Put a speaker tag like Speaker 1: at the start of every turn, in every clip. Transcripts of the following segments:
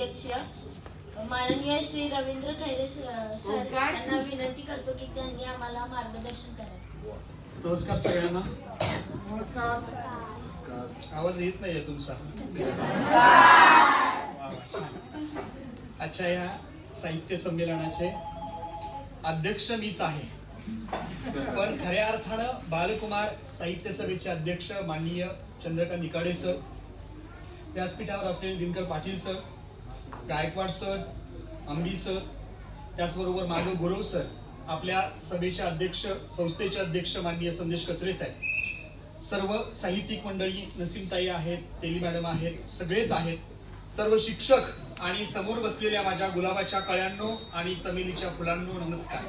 Speaker 1: अध्यक्ष माननीय Shri Ravindra Khaire sir sir यांना विनंती करतो की त्यांनी आम्हाला मार्गदर्शन करावे
Speaker 2: नमस्कार सगळ्यांना.
Speaker 3: नमस्कार.
Speaker 2: आवाज येत नाहीये तुमचा. अच्छा या साहित्य संमेलनाचे अध्यक्ष मीच आहे. पण खऱ्या अर्थानं बालकुमार साहित्य सभेचे अध्यक्ष माननीय चंद्रकांत निकाडे सर व्यासपीठावर असलेले Dinkar Patil sir Gaikwad sir Ambi sir त्याचबरोबर माधव गुरव सर आपल्या सभेचे अध्यक्ष संस्थेचे अध्यक्ष माननीय संदेश कचरे साहेब. सर्व साहित्यिक मंडळी नसीमताई आहेत तेली मॅडम आहेत सगळेच आहेत. सर्व शिक्षक आणि समोर बसलेल्या माझ्या गुलाबाच्या कळ्यांनो आणि चमेलीच्या फुलांनो नमस्कार.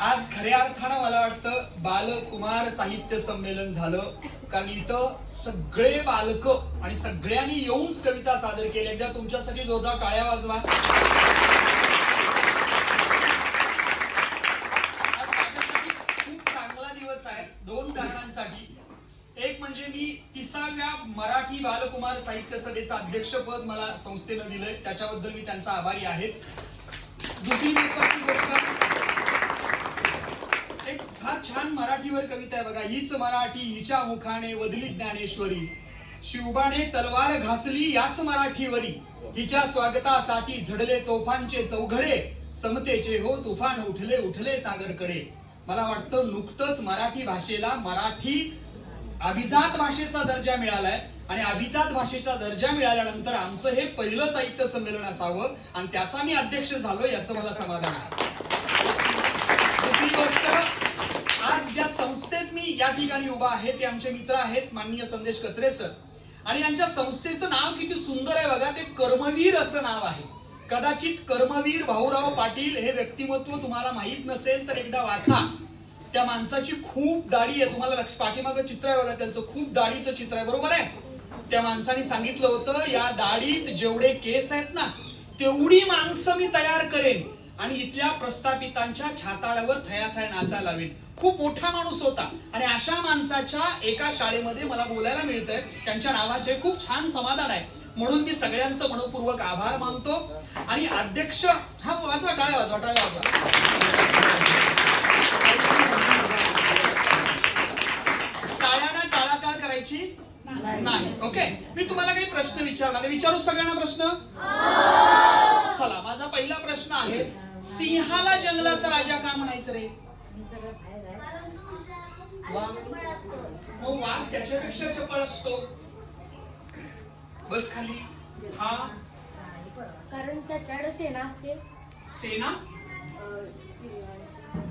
Speaker 2: आज खऱ्या अर्थानं मला वाटतं बालकुमार साहित्य संमेलन झालं. कारण इथं सगळे बालक आणि सगळ्यांनी येऊनच कविता सादर केल्या. एकदा तुमच्यासाठी जोरदार टाळ्या वाजवा. खूप चांगला दिवस आहे. दोन कारणांसाठी एक म्हणजे मी तिसाव्या मराठी बालकुमार साहित्य सभेचं अध्यक्षपद मला संस्थेनं दिलंय. त्याच्याबद्दल मी त्यांचा आभारी आहेच. दुसरी फार छान मराठीवर कविता आहे बघा. हीच मराठी हिच्या मुखाने वदली ज्ञानेश्वरी. शिवबाने तलवार घासली याच मराठीवरी. हिच्या स्वागतासाठी झडले तोफांचे चौघडे समतेचे हो तुफान उठले उठले सागरकडे. मला वाटतं नुकतंच मराठी भाषेला मराठी अभिजात भाषेचा दर्जा मिळालाय. आणि अभिजात भाषेचा दर्जा मिळाल्यानंतर आमचं हे पहिलं साहित्य संमेलन असावं. आणि त्याचा मी अध्यक्ष झालो याचं मला समाधान आहे दुसरी गोष्ट आज ज्या मी या ठिकाणी उभा आहे ते आमचे मित्र आहेत माननीय संदेश कचरे सर. आणि यांच्या संस्थेचं नाव किती सुंदर आहे बघा ते कर्मवीर असं नाव आहे. कदाचित कर्मवीर भाऊराव पाटील हे व्यक्तिमत्व तुम्हाला माहीत नसेल तर एकदा वाचा. त्या माणसाची खूप दाढी आहे. तुम्हाला लक्ष पाठीमागं चित्र आहे बघा त्यांचं खूप दाढीचं चित्र आहे. बरोबर आहे? त्या माणसाने सांगितलं होतं या दाढीत जेवढे केस आहेत ना तेवढी माणसं मी तयार करेन. आणि इथल्या प्रस्थापितांच्या छाताडावर थयाथया नाचायला लावेन. खूप मोठा माणूस होता. आणि अशा माणसाच्या एका शाळेमध्ये मला बोलायला मिळतंय. त्यांच्या नावाचे खूप छान समाधान आहे. म्हणून मी सगळ्यांचं मनपूर्वक आभार मानतो. आणि अध्यक्ष हा वाजवा टाळ्या वाजवा टाळ्या वाजवा. टाळ्याना टाळाटाळ करायची? नाही. ओके. मी तुम्हाला काही प्रश्न विचारणार. विचारू सगळ्यांना प्रश्न? चला माझा पहिला प्रश्न आहे सिंहाला जंगलाचा राजा का म्हणायचं रे? वा. मग वाघ त्याच्यापेक्षा चपळ असतो. बस खाली. हा.
Speaker 1: कारण त्याच्याकडे सेना असते
Speaker 2: सेना.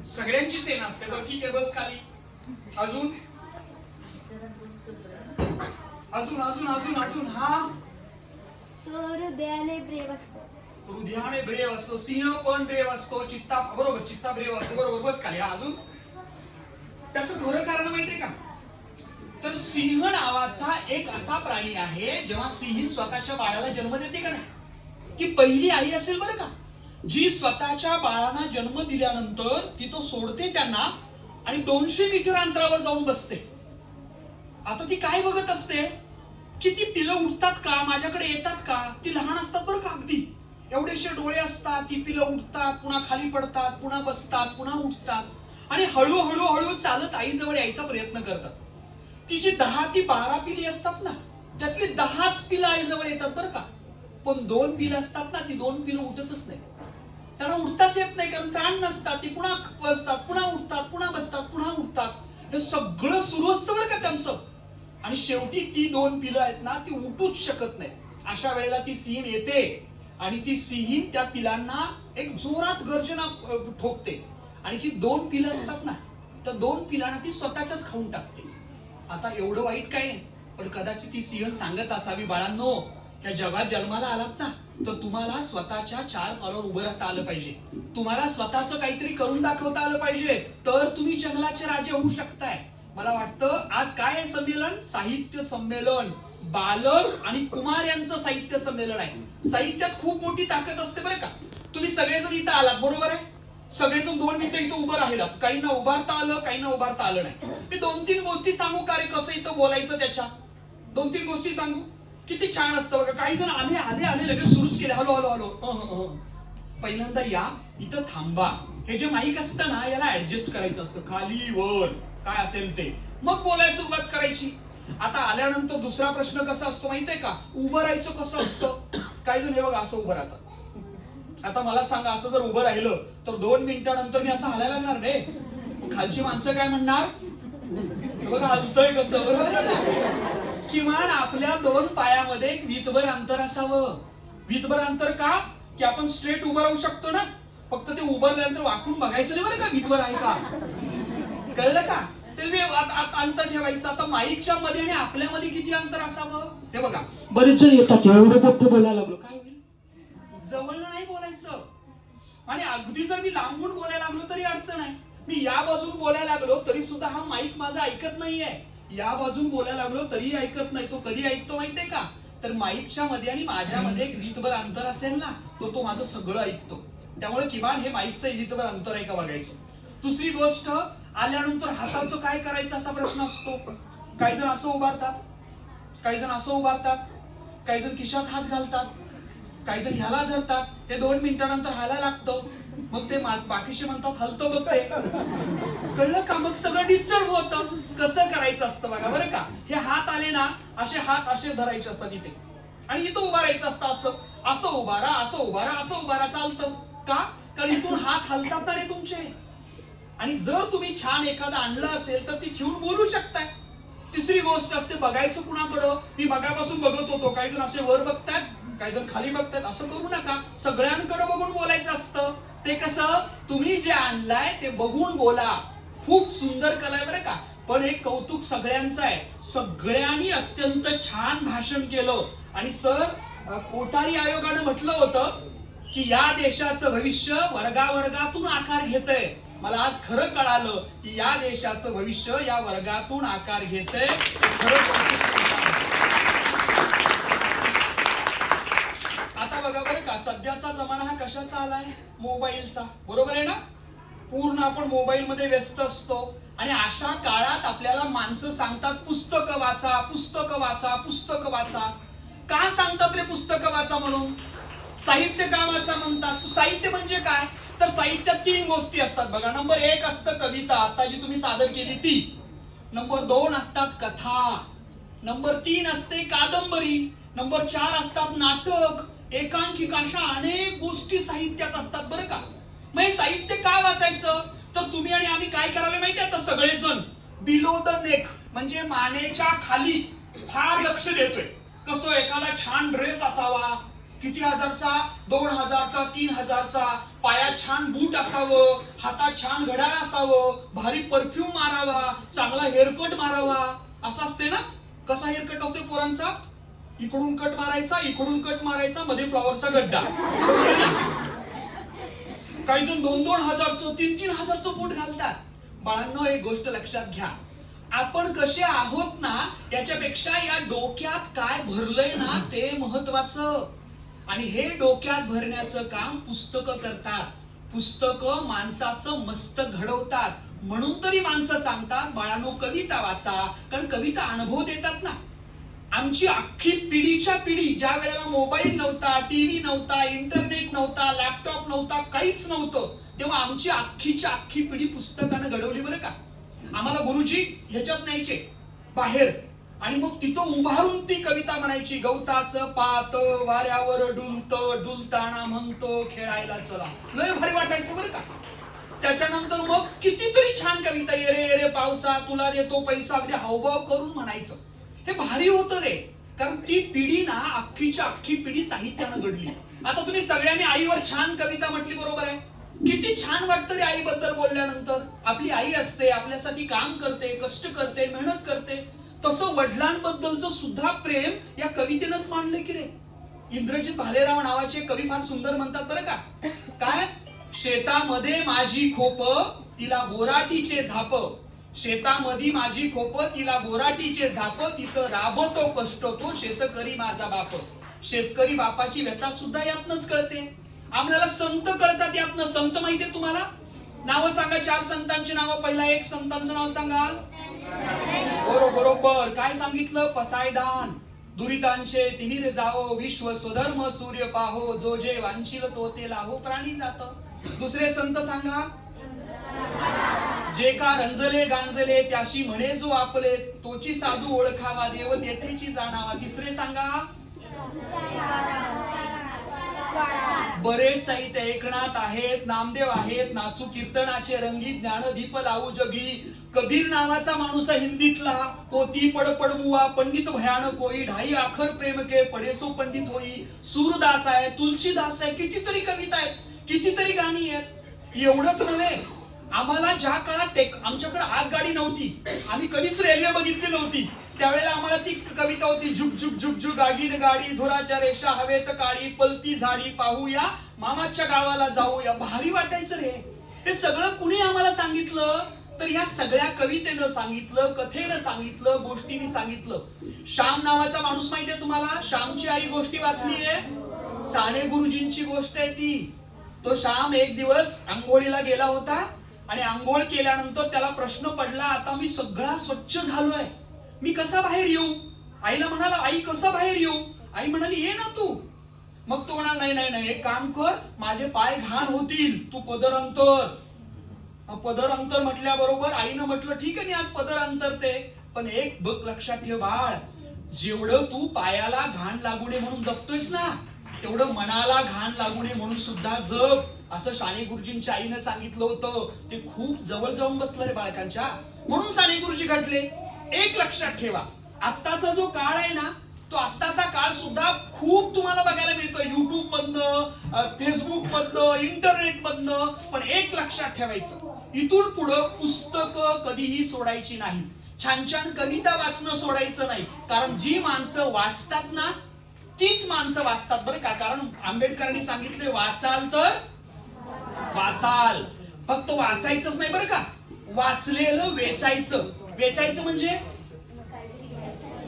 Speaker 2: सगळ्यांची सेना असते. बरं ठीक आहे बस खाली. अजून? अजून अजून अजून अजून हा.
Speaker 1: तो हृदयाने ब्रेव असतो.
Speaker 2: हृदयाने ब्रेव असतो सिंह पण ब्रेव असतो चित्ता बरोबर चित्ता ब्रेव असतो बरोबर बस खाली अजून. त्याचं खरं कारण माहितीये का? तर सिंह नावाचा एक असा प्राणी आहे जेव्हा सिंह स्वतःच्या बाळाला जन्म देते का नाही? ती पहिली आई असेल बरं का? जी स्वतःच्या बाळांना जन्म दिल्यानंतर ती तो सोडते त्यांना आणि दोनशे मीटर अंतरावर जाऊन बसते. आता ती काय बघत असते? की ती पिलं उठतात का? माझ्याकडे येतात का? ती लहान असतात बरं का अगदी? एवढेशे डोळे असतात ती पिलं उठतात पुन्हा खाली पडतात पुन्हा बसतात पुन्हा उठतात. आणि हळूहळू हळू चालत आईजवळ यायचा प्रयत्न करतात. तिची दहा ती बारा पिली असतात ना त्यातली दहाच पिलं आईजवळ येतात बरं का. पण दोन पिलं असतात ना ती दोन पिलं उठतच नाही. त्यांना उठताच येत नाही कारण त्राण नसतात ती पुन्हा बसतात पुन्हा उठतात पुन्हा बसतात पुन्हा उठतात. हे सगळं सुरू असतं बरं का त्यांचं. आणि शेवटी ती दोन पिलं आहेत ना ती उठूच शकत नाही. अशा वेळेला ती सीन येते. आणि ती सिंही त्या पिलांना एक जोरात गर्जना ठोकते. आणि जी दोन पिलं असतात ना तर दोन पिलांना ती स्वतःच्याच खाऊन टाकते. आता एवढं वाईट काय पण कदाचित ती सिंह सांगत असावी बाळांनो त्या जगात जन्माला आलात ना तर तुम्हाला स्वतःच्या चार पावर उभं राहता आलं पाहिजे. तुम्हाला स्वतःच काहीतरी करून दाखवता आलं पाहिजे तर तुम्ही जंगलाचे राजे होऊ शकताय. मला वाटतं आज काय आहे संमेलन? साहित्य संमेलन. बालक आणि कुमार यांचं साहित्य संमेलन आहे. साहित्यात खूप मोठी ताकद असते बरं का. तुम्ही सगळेजण इथं आलात बरोबर आहे? सगळेजण दोन मिनिटं इथं उभं राहिलं काहींना उभारता आलं काहींना उभारता आलं नाही. मी दोन तीन गोष्टी सांगू का रे कसं इथं बोलायचं त्याच्या? दोन तीन गोष्टी सांगू? किती छान असतं बघा. काही जण आले आले आले लगेच सुरूच केले. Hello hello hello. पहिल्यांदा या इथं थांबा. हे जे माईक असतं ना याला ऍडजस्ट करायचं असतं. खाली वर. काय असेल ते. मग बोलायला सुरुवात करायची. आता आल्यानंतर दुसरा प्रश्न कसा असतो माहितीये का? उभं राहायचं कसं असतं? काही जण हे बघा असं उभं राहतात. आता मला सांगा असं जर उभं राहिलं तर दोन मिनिटानंतर मी असं हलायला लागणार नाही खालची माणसं काय म्हणणार? बघा हलतोय कसं बरोबर किमान आपल्या दोन पायामध्ये एक वीतभर अंतर असावं. वीतभर अंतर का? की आपण स्ट्रेट उभं राहू शकतो ना? फक्त ते उभं राहिल्यानंतर वाकून बघायचं नाही बरं का वीतभर आहे का? कळलं का? ते आत- अंतर ठेवायचं. आता माईकच्या मध्ये आणि आपल्यामध्ये किती अंतर असावं? हे बघा. बरेच जण येतात एवढं मोठं बोलायला लागलो. काय होईल? जवळ नाही बोलायचं. आणि अगदी जर मी लांबून बोलायला लागलो तरी अडचण आहे. मी या बाजून बोलायला लागलो तरी सुद्धा हा माईक माझा ऐकत नाहीये. या बाजून बोलायला लागलो तरी ऐकत नाही. तो कधी ऐकतो माहितीये का? तर माईकच्या मध्ये आणि माझ्यामध्ये एक वीतभर अंतर असेल ना तर तो माझं सगळं ऐकतो. त्यामुळे किमान हे माईकचं वीतभर अंतर आहे का बघायचं. दुसरी गोष्ट आल्यानंतर हाताचं काय करायचं असा प्रश्न असतो? काही जण असं उभारतात काही जण असं उभारतात काही जण खिशात हात घालतात काही जण ह्याला धरतात. हे दोन मिनिटानंतर हायला लागतं. मग ते बाकीचे म्हणतात हलतो बघते कळलं का? मग सगळं डिस्टर्ब होतं. कसं करायचं असतं बघा बरं का? हे हात आले ना असे हात असे धरायचे असतात इथे. आणि इथं उभारायचं असतं असं. असं उभारा असं उभारा असं उभारा चालतं. का? कारण इथून हात हलतात ना रे तुमचे. आणि जर तुम्ही छान एखादं आणलं असेल तर ती ठेवून बोलू शकताय. तिसरी गोष्ट असते बघायचं कुणाकडं. मी बघापासून बघत होतो काही जण असे वर बघतात काही जण खाली बघतात असं करू नका. सगळ्यांकडे बघून बोलायचं असतं. ते कसं? तुम्ही जे आणलाय ते बघून बोला. खूप सुंदर कला आहे बरं का. पण हे कौतुक सगळ्यांचं आहे. सगळ्यांनी अत्यंत छान भाषण केलं. आणि सर कोठारी आयोगानं म्हटलं होतं की या देशाचं भविष्य वर्गावर्गातून आकार घेतंय. मला आज खरं कळालं की या देशाचं भविष्य या वर्गातून आकार घेतय. आता बघा बरं का सध्याचा जमाना हा कशाचा आलाय? मोबाईलचा. बरोबर आहे ना? पूर्ण आपण मोबाईल मध्ये व्यस्त असतो आणि अशा काळात आपल्याला माणसं सांगतात पुस्तक वाचा पुस्तक वाचा पुस्तक वाचा. का सांगतात रे पुस्तक वाचा म्हणून? साहित्य का वाचा म्हणतात? साहित्य म्हणजे काय? तर साहित्यात तीन गोष्टी असतात बघा. नंबर एक असतं कविता. आता जी तुम्ही सादर केली ती. नंबर दोन असतात कथा. नंबर तीन असते कादंबरी. नंबर चार असतात नाटक. एकांकिका अशा अनेक गोष्टी साहित्यात असतात बरं का. मग हे साहित्य का वाचायचं? तर तुम्ही आणि आम्ही काय करायला माहिती आता सगळेजण बिलो द नेक म्हणजे मानेच्या खाली फार लक्ष देतोय. कसं एखादा छान ड्रेस असावा किती हजारचा? दोन हजारचा तीन हजारचा? पायात छान बूट असावं हातात छान घड्याळ असावं भारी परफ्यूम मारावा चांगला हेअरकट मारावा. असं असते ना? कसा हेअरकट असतो पोरांचा? इकडून कट मारायचा इकडून कट मारायचा मध्ये फ्लॉवरचा गड्डा. काही जण दोन दोन हजारचं तीन तीन हजारचं बूट घालतात. बाळांनो एक गोष्ट लक्षात घ्या. आपण कसे आहोत ना याच्यापेक्षा या डोक्यात काय भरलंय ना ते महत्वाचं. आणि हे डोक्यात भरण्याचं काम पुस्तकं करतात. पुस्तकं माणसाचं मस्त घडवतात. म्हणून तरी माणसं सांगतात बाळानो कविता वाचा कारण कविता अनुभव देतात ना. आमची अख्खी पिढीच्या पिढी ज्या वेळेला मोबाईल नव्हता टीव्ही नव्हता इंटरनेट नव्हता लॅपटॉप नव्हता काहीच नव्हतं तेव्हा आमची अख्खीच्या अख्खी पिढी पुस्तकानं घडवली बरं का? आम्हाला गुरुजी ह्याच्यात न्यायचे. बाहेर आणि मग तिथं उभारून ती कविता म्हणायची गवताचं पात वाऱ्यावर डुलत डुलताना म्हणतो खेळायला चला. लय भारी वाटायचं बरं का? त्याच्यानंतर मग कितीतरी छान कविता ये रे ये रे पावसा तुला देतो पैसा. अगदी हावभाव करून म्हणायचं. हे भारी होतं रे. कारण ती पिढी ना अख्खीच्या अख्खी पिढी साहित्यानं घडली. आता तुम्ही सगळ्यांनी आईवर छान कविता म्हटली बरोबर आहे? किती छान वाटतं रे आईबद्दल बोलल्यानंतर. आपली आई असते आपल्यासाठी काम करते कष्ट करते मेहनत करते. तसं वडिलांबद्दलचं सुद्धा प्रेम या कवितेनंच मांडलं की रे. इंद्रजित भालेराव नावाचे कवी फार सुंदर म्हणतात बरं का. काय? शेतामध्ये माझी खोप तिला बोराटीचे झाप. शेतामध्ये माझी खोप तिला बोराटीचे झाप. तिथं राबतो कष्ट तो शेतकरी माझा बाप. शेतकरी बापाची व्यथा सुद्धा यातनच कळते. आपल्याला संत कळतात यातनं. संत माहितीये तुम्हाला? नावं सांगा चार संतांची नावं. पहिला एक संतांचं नाव सांगा. हो, बरोबर. काय सांगितलं? पसायदान. दुरितांचे तिमिर जाओ विश्व स्वधर्म सूर्य पाहो जो जे वांछील तो ते लाहो प्राणी जात. दुसरे संत सांगा. जे का रंजले गांजले त्याशी म्हणे जो आपले तोची साधू ओळखावा देव तेथेची जाणावा. तिसरे सांगा. बरेच साहित्य एकनाथ आहेत नामदेव आहेत नाचू कीर्तनाचे रंगी ज्ञानदीप लावू जगी. कबीर नावाचा माणूस हिंदीतला. पोती पड पडमुवा पंडित भयानक होई ढाई आखर प्रेम के पडेसो पंडित होई. सूरदास आहे तुलसीदास आहे कितीतरी कविता आहेत कितीतरी गाणी आहेत. एवढंच नव्हे. आम्हाला ज्या काळात टेक आमच्याकडे आगगाडी नव्हती. आम्ही कधीच रेल्वे बघितली नव्हती. त्यावेळेला आम्हाला ती कविता होती झुक झुक झुक झुक आगीन गाडी धुराच्या रेषा हवेत काळी पलती झाडी पाहूया मामाच्या गावाला जाऊया. भारी वाटायचं रे. हे सगळं कुणी आम्हाला सांगितलं? तर ह्या सगळ्या कवितेनं सांगितलं कथेनं सांगितलं गोष्टीने सांगितलं. श्याम नावाचा माणूस माहितीये तुम्हाला? श्यामची आई गोष्टी वाचली आहे साने गुरुजींची गोष्ट आहे ती. तो श्याम एक दिवस आंघोळीला गेला होता आणि आंघोळ केल्यानंतर त्याला प्रश्न पडला आता मी सगळा स्वच्छ झालोय. मी कसा बाहेर येऊ? आईला म्हणाला आई कसा बाहेर येऊ? आई म्हणाली ये ना तू. मग तो म्हणाला नाही नाही नाही एक काम कर माझे पाय घाण होतील तू पदर अंतर पदर अंतर म्हटल्याबरोबर आईनं म्हटलं ठीक आहे मी आज पदर अंतरते पण एक बघ लक्षात ठेव बाळ जेवढं तू पायाला घाण लागू नये म्हणून जपतोयस ना तेवढं मनाला घाण लागू नये म्हणून सुद्धा जप. असं साने गुरुजींच्या आईनं सांगितलं होतं. ते खूप जवळ जाऊन बसलं रे बाळकांच्या. म्हणून साने गुरुजी घडले. एक लक्षात ठेवा. आत्ताचा जो काळ आहे ना तो आत्ताचा काळ सुद्धा खूप तुम्हाला बघायला मिळतो युट्यूब मधनं फेसबुक मधनं इंटरनेट मधनं. पण एक लक्षात ठेवायचं. इथून पुढं पुस्तकं कधीही सोडायची नाही. छान छान कविता वाचणं सोडायचं नाही. कारण जी माणसं वाचतात ना तीच माणसं वाचतात बरं का? कारण आंबेडकरांनी सांगितले वाचाल तर वाचाल. फक्त वाचायचंच नाही बरं का? वाचलेलं वेचायचं. वेचायचं म्हणजे?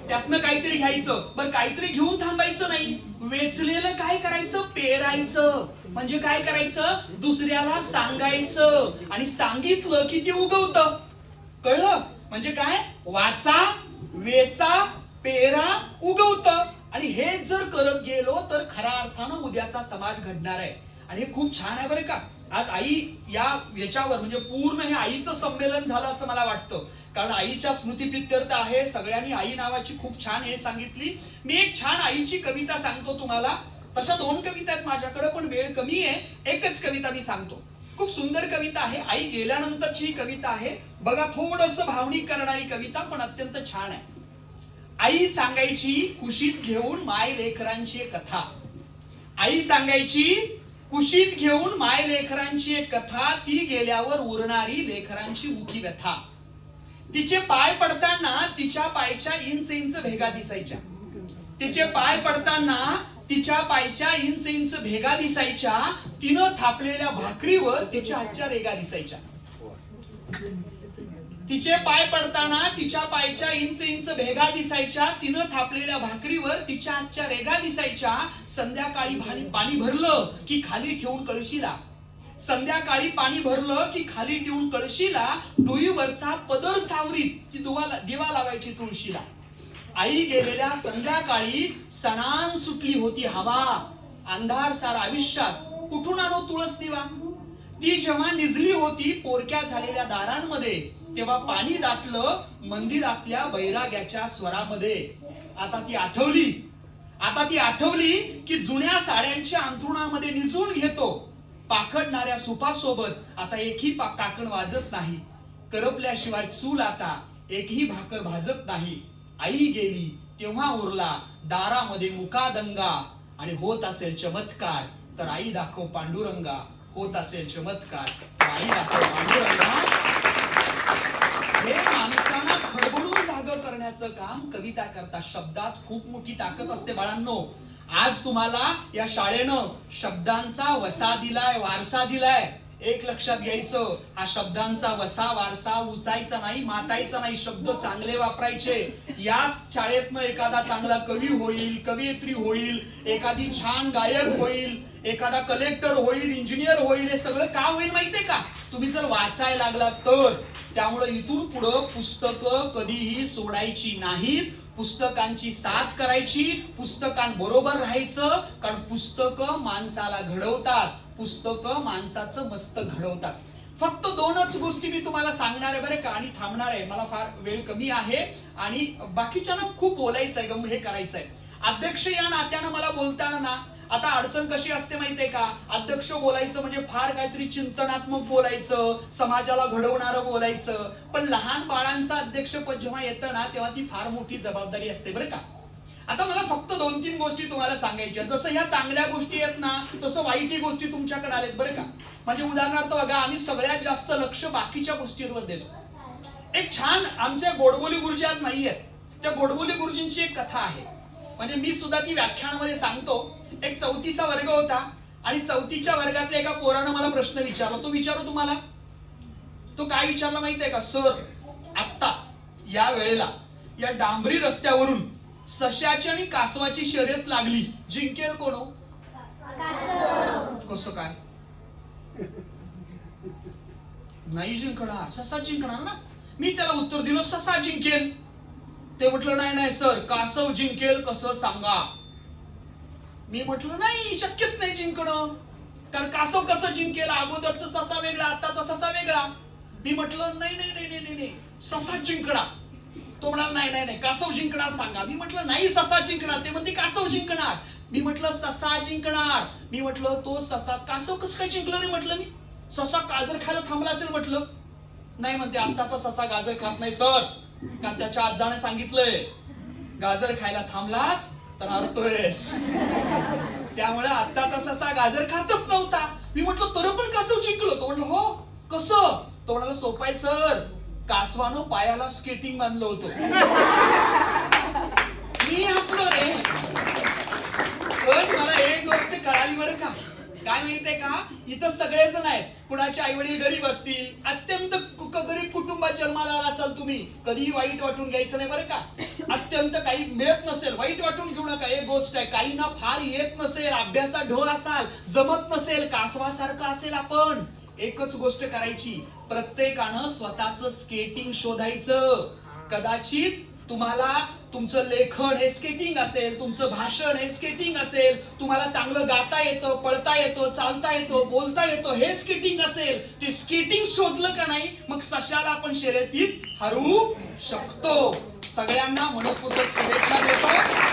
Speaker 2: त्यातनं काहीतरी घ्यायचं. बरं काहीतरी घेऊन थांबायचं नाही. वेचलेलं काय करायचं? पेरायचं. म्हणजे काय करायचं? दुसऱ्याला सांगायचं. आणि सांगितलं की ते उगवत. कळलं? म्हणजे काय? वाचा वेचा पेरा उगवत. आणि हे जर करत गेलो तर खऱ्या अर्थानं उद्याचा समाज घडणार आहे. आणि हे खूप छान आहे बरं का? आज आई या याच्यावर म्हणजे पूर्ण हे आईचं संमेलन झालं असं मला वाटतं. कारण आईच्या स्मृतीप्रित्यर्थ आहे सगळ्यांनी आई नावाची खूप छान हे सांगितली. मी एक छान आईची कविता सांगतो तुम्हाला. तशा दोन कविता आहेत माझ्याकडे पण वेळ कमी आहे. एकच कविता मी सांगतो. खूप सुंदर कविता आहे. आई गेल्यानंतरची ही कविता आहे. बघा थोडस भावनिक करणारी कविता पण अत्यंत छान आहे. आई सांगायची कुशीत घेऊन माय लेकरांची कथा. आई सांगायची कुशीत घेऊन माय लेखरांची एक कथा ती गेल्यावर उरणारी लेखरांची उकी व्यथा. तिचे पाय पडताना तिच्या पायच्या इंच इंच भेगा दिसायच्या. तिचे पाय पडताना तिच्या पायच्या इंच इंच भेगा दिसायच्या. तिनं थापलेल्या भाकरीवर तिच्या हातच्या रेगा दिसायच्या. तिचे पाय पडताना तिच्या पायच्या इंच इंच भेगा दिसायच्या तिनं थापलेल्या भाकरीवर तिच्या हातच्या रेगा दिसायच्या. संध्याकाळी पाणी भरलं की खाली ठेवून कळशीला. संध्याकाळी पाणी भरलं की खाली ठेवून कळशीला. डोईवरचा पदर सावरीत ती दुवा दिवा लावायची तुळशीला. आई गेलेल्या संध्याकाळी सणान सुटली होती हवा. अंधार सारा आयुष्यात. कुठून आणो तुळस दिवा? ती जेव्हा निजली होती पोरक्या झालेल्या दारांमध्ये. तेव्हा पाणी दाटलं मंदिरातल्या बैराग्याच्या स्वरामध्ये. आता ती आठवली. आता ती आठवली की जुन्या साड्यांच्या अंथरुणामध्ये निजून घेतो. पाखडणाऱ्या सुपासोबत आता एकही पा- काकण वाजत नाही. करपल्याशिवाय चूल आता एकही भाकर भाजत नाही. आई गेली तेव्हा उरला दारामध्ये मुकादंगा. आणि होत असेल चमत्कार तर आई दाखव पांडुरंगा. होत असेल चमत्कार आई दाखव पांडुरंगा हे माणसांना खडबडून जाग करण्याचं काम कविता करता शब्दात खूप मोठी ताकद असते बाळांनो. आज तुम्हाला या शाळेनं शब्दांचा वसा दिलाय वारसा दिलाय. एक लक्षात घ्यायचं हा शब्दांचा वसा वारसा उचायचा नाही मातायचा नाही शब्द चांगले वापरायचे. याच शाळेतनं एखादा चांगला कवी होईल कवयित्री होईल एखादी छान गायक होईल एखादा कलेक्टर होईल इंजिनियर होईल हे सगळं का होईल माहितीये का? तुम्ही जर वाचायला लागला तर त्यामुळे इथून पुढं पुस्तकं कधीही सोडायची नाहीत. पुस्तकांची साथ करायची पुस्तकांबरोबर राहायचं कारण पुस्तकं माणसाला घडवतात पुस्तकं माणसाचं मस्त घडवतात. फक्त दोनच गोष्टी मी तुम्हाला सांगणार आहे बरं का आणि थांबणार आहे. मला फार वेळ कमी आहे आणि बाकीच्यांना खूप बोलायचं आहे गंभीर हे करायचं आहे अध्यक्ष या नात्यानं मला बोलताना ना आता अडचण कशी असते माहितीये का? अध्यक्ष बोलायचं म्हणजे फार काहीतरी चिंतनात्मक बोलायचं समाजाला घडवणारं बोलायचं. पण लहान बाळांचं अध्यक्षपद जेव्हा येतं ना तेव्हा ती फार मोठी जबाबदारी असते बरं का? आता मला फक्त दोन तीन गोष्टी तुम्हाला सांगायच्या जसं ह्या चांगल्या गोष्टी आहेत ना तसं वाईटही गोष्टी तुमच्याकडे आलेत बरं का? म्हणजे उदाहरणार्थ बघा आम्ही सगळ्यात जास्त लक्ष बाकीच्या गोष्टींवर देतो एक छान आमच्या गोडबोली गुरुजी आज नाही आहेत त्या गोडबोली गुरुजींची एक कथा आहे. म्हणजे मी सुद्धा ती व्याख्यानामध्ये सांगतो. एक चौथीचा वर्ग होता आणि चौथीच्या वर्गातल्या एका पोरानं मला प्रश्न विचारला. तो विचारू तुम्हाला? तो काय विचारला माहितीये का? सर आत्ता या वेळेला या डांबरी रस्त्यावरून सश्याची आणि कासवाची शर्यत लागली. जिंकेल कोण हो? कसं काय? नाही जिंकणार. ससा जिंकणार ना. मी त्याला उत्तर दिलं ससा जिंकेल. ते म्हटलं नाही नाही सर कासव जिंकेल कसं सांगा? मी म्हटलं नाही शक्यच नाही जिंकणं. कारण कासव कसं जिंकेल? अगोदरचा ससा वेगळा आताचा ससा वेगळा. मी म्हटलं नाही नाही नाही नाही नाही नाही. ससा जिंकणार. तो म्हणाल नाही नाही नाही. कासव जिंकणार सांगा. मी म्हटलं नाही ससा जिंकणार. ते म्हणते कासव जिंकणार? मी म्हटलं ससा जिंकणार. मी म्हटलं तो ससा कासव कसं काय जिंकलं रे? म्हटलं मी. ससा गाजर खायला थांबला असेल म्हटलं. नाही म्हणते आत्ताचा ससा गाजर खात नाही सर. कारण त्याच्या आजाने सांगितलंय. गाजर खायला थांबलास? तर त्यामुळे आत्ताचा ससा गाजर खातच नव्हता. मी म्हटलं तर पण कासव जिंकलो? तो म्हटलं हो कसं? तो म्हणाला सोपाय सर. कासवानं पायाला स्केटिंग बांधलं होतं. मी हसलो रे. पण मला एक गोष्ट कळाली बरं का? काय माहितीये का? इथं सगळेजण आहेत. कुणाचे आई वडील गरीब असतील अत्यंत गरीब कुटुंबात जन्माला आला असाल तुम्ही कधीही वाईट वाटून घ्यायचं नाही बरं का? अत्यंत काही मिळत नसेल वाईट वाटून घेऊ नका एक गोष्ट आहे. काहींना फार येत नसेल अभ्यासात ढोर असाल जमत नसेल कासवासारखं असेल आपण. एकच गोष्ट करायची प्रत्येकानं स्वतःच स्केटिंग शोधायचं. कदाचित तुम्हाला तुमचं लेखन हे स्केटिंग असेल तुमचं भाषण हे स्केटिंग असेल तुम्हाला चांगलं गाता येतं पळता येतं चालता येतं बोलता येतं हे स्केटिंग असेल ते स्केटिंग शोधलं का नाही? मग सशाला आपण शर्यतीत हरू शकतो. सगळ्यांना मनपूर्वक शुभेच्छा देतो.